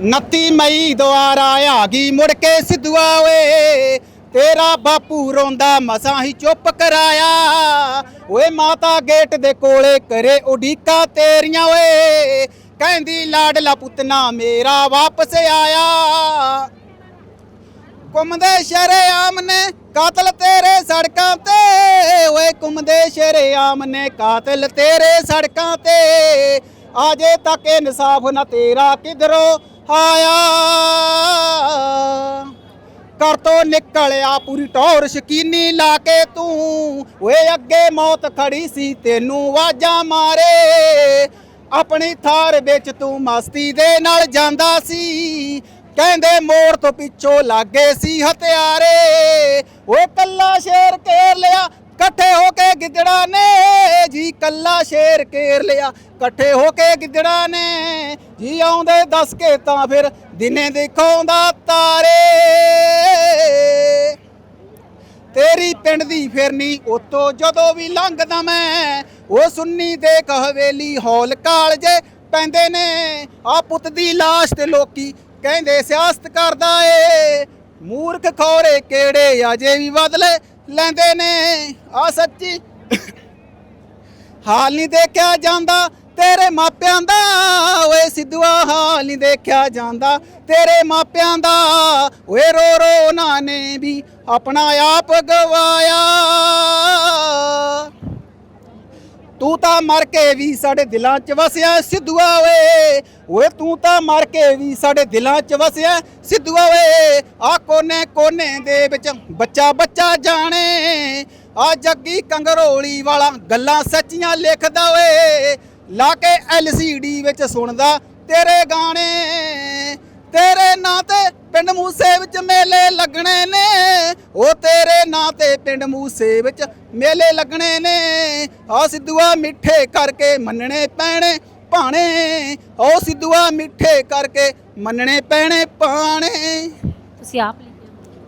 29 ਮਈ ਦੁਆਰਾ ਆ ਗਈ ਮੁੜ ਕੇ ਸਿੱਧੂਆ ਓਏ। ਤੇਰਾ ਬਾਪੂ ਰੋਂਦਾ, ਮਸਾਂ ਹੀ ਚੁੱਪ ਕਰਾਇਆ। ਓਏ ਮਾਤਾ ਗੇਟ ਦੇ ਕੋਲੇ ਕਰੇ ਉਡੀਕਾ ਤੇਰੀਆਂ ਓਏ। ਕਹਿੰਦੀ, ਲਾਡਲਾ ਪੁੱਤਨਾ ਮੇਰਾ ਵਾਪਸ ਆਇਆ। ਘੁੰਮਦੇ ਸ਼ਰੇਆਮ ਨੇ ਕਾਤਲ ਤੇਰੇ ਸੜਕਾਂ ਤੇ। ਓਏ ਘੁੰਮਦੇ ਸ਼ਰੇਆਮ ਨੇ ਕਾਤਲ ਤੇਰੇ ਸੜਕਾਂ ਤੇ। ਆਜੇ ਤੱਕ ਇਨਸਾਫ ਨਾ ਤੇਰਾ ਕਿਧਰੋਂ। ਆਇਆ। ਕਰ ਤੋਂ ਨਿਕਲਿਆ ਪੂਰੀ ਟੌਰ ਸ਼ਕੀਨੀ ਲਾ ਕੇ ਤੂੰ। ਓਏ ਅੱਗੇ ਮੌਤ ਖੜੀ ਸੀ, ਤੈਨੂੰ ਵਾਜਾਂ ਮਾਰੇ। ਆਪਣੀ ਥਾਰ ਵਿੱਚ ਤੂੰ ਮਸਤੀ ਦੇ ਨਾਲ ਜਾਂਦਾ ਸੀ। ਕਹਿੰਦੇ ਮੋੜ ਤੋਂ ਪਿੱਛੋਂ ਲਾਗੇ ਸੀ ਹਥਿਆਰੇ। ਉਹ ਕੱਲਾ ਸ਼ੇਰ ਘੇਰ ਲਿਆ, ਇਕੱਠੇ ਹੋ ਕੇ ਗਿੱਦੜਾ ਨੇ। ਜੀ ਕੱਲਾ ਸ਼ੇਰ ਘੇਰ ਲਿਆ, ਇਕੱਠੇ ਹੋ ਕੇ ਗਿੱਦੜਾ ਨੇ। ਜੀ ਆਉਂਦੇ ਦੱਸ ਕੇ ਤਾਂ ਫਿਰ ਦਿਨੇ ਦਿਖਾਉਂਦਾ ਤਾਰੇ। ਤੇਰੀ ਪਿੰਡ ਦੀ ਫਿਰਨੀ ਉਤੋਂ ਜਦੋਂ ਵੀ ਲੰਘਦਾ ਮੈਂ ਉਹ ਸੁੰਨੀ ਦੇਖ ਹਵੇਲੀ ਹੌਲ ਕਾਲਜੇ ਪੈਂਦੇ ਨੇ। ਆ ਪੁੱਤ ਦੀ ਲਾਸ਼ ਤੇ ਲੋਕੀ ਕਹਿੰਦੇ ਸਿਆਸਤ ਕਰਦਾ ਏ। ਮੂਰਖ ਖੋਰੇ ਕਿਹੜੇ ਅਜੇ ਵੀ ਬਦਲੇ ਲੈਂਦੇ ਨੇ। ਆ ਸੱਚੀ। ਹਾਲ ਨਹੀਂ ਦੇਖਿਆ ਜਾਂਦਾ, ਤੇਰੇ ਮਾਪਿਆਂ ਦਾ। ਓਏ ਸਿੱਧੂਆ ਹਾਲ ਨਹੀਂ ਦੇਖਿਆ ਜਾਂਦਾ, ਤੇਰੇ ਮਾਪਿਆਂ ਦਾ। ਓਏ ਰੋ ਰੋ ਉਹਨਾਂ ਨੇ ਵੀ ਆਪਣਾ ਆਪ ਗਵਾਇਆ। ਤੂੰ ਤਾਂ ਮਰ ਕੇ ਵੀ ਸਾਡੇ ਦਿਲਾਂ 'ਚ ਵਸਿਆ ਸਿੱਧੂਆ ਓਏ। ਓਏ ਤੂੰ ਤਾਂ ਮਰ ਕੇ ਵੀ ਸਾਡੇ ਦਿਲਾਂ 'ਚ ਵਸਿਆ ਸਿੱਧੂਆ ਓਏ। ਆ ਕੋਨੇ ਕੋਨੇ ਦੇ ਵਿੱਚ ਬੱਚਾ ਬੱਚਾ ਜਾਣੇ। ਆ ਜੱਗੀ ਕੰਗਰੋਲੀ ਵਾਲਾ ਗੱਲਾਂ ਸੱਚੀਆਂ ਲਿਖਦਾ ਓਏ। ਲਾ ਕੇ ਐਲਸੀਡੀ ਵਿੱਚ ਸੁਣਦਾ ਤੇਰੇ ਗਾਣੇ। ਪਿੰਡ ਮੂਸੇ ਵਿੱਚ ਮੇਲੇ ਲੱਗਣੇ ਨੇ। ਉਹ ਤੇਰੇ ਨਾਂ ਤੇ ਪਿੰਡ ਮੂਸੇ ਵਿੱਚ ਮੇਲੇ ਲੱਗਣੇ ਨੇ। ਆ ਸਿੱਧੂਆ ਮਿੱਠੇ ਕਰਕੇ ਮੰਨਣੇ ਪੈਣੇ ਭਾਣੇ। ਉਹ ਸਿੱਧੂਆ ਮਿੱਠੇ ਕਰਕੇ ਮੰਨਣੇ ਪੈਣੇ ਪਾਣੇ ਤੁਸੀਂ ਆਪ ਲਿਖਿਆ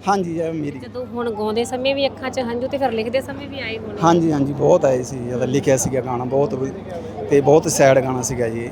ਹਾਂਜੀ ਇਹ ਮੇਰੀ। ਜਦੋਂ ਹੁਣ ਗਾਉਂਦੇ ਸਮੇਂ ਵੀ ਅੱਖਾਂ 'ਚ ਹੰਝੂ ਤੇ ਫਿਰ ਲਿਖਦੇ ਸਮੇਂ ਵੀ ਆਏ ਹੋਣੇ। ਹਾਂਜੀ ਹਾਂਜੀ ਬਹੁਤ ਆਏ ਸੀ। ਜਦੋਂ ਲਿਖਿਆ ਸੀਗਾ ਗਾਣਾ ਬਹੁਤ ਤੇ ਬਹੁਤ ਸੈਡ ਗਾਣਾ ਸੀਗਾ ਜੀ।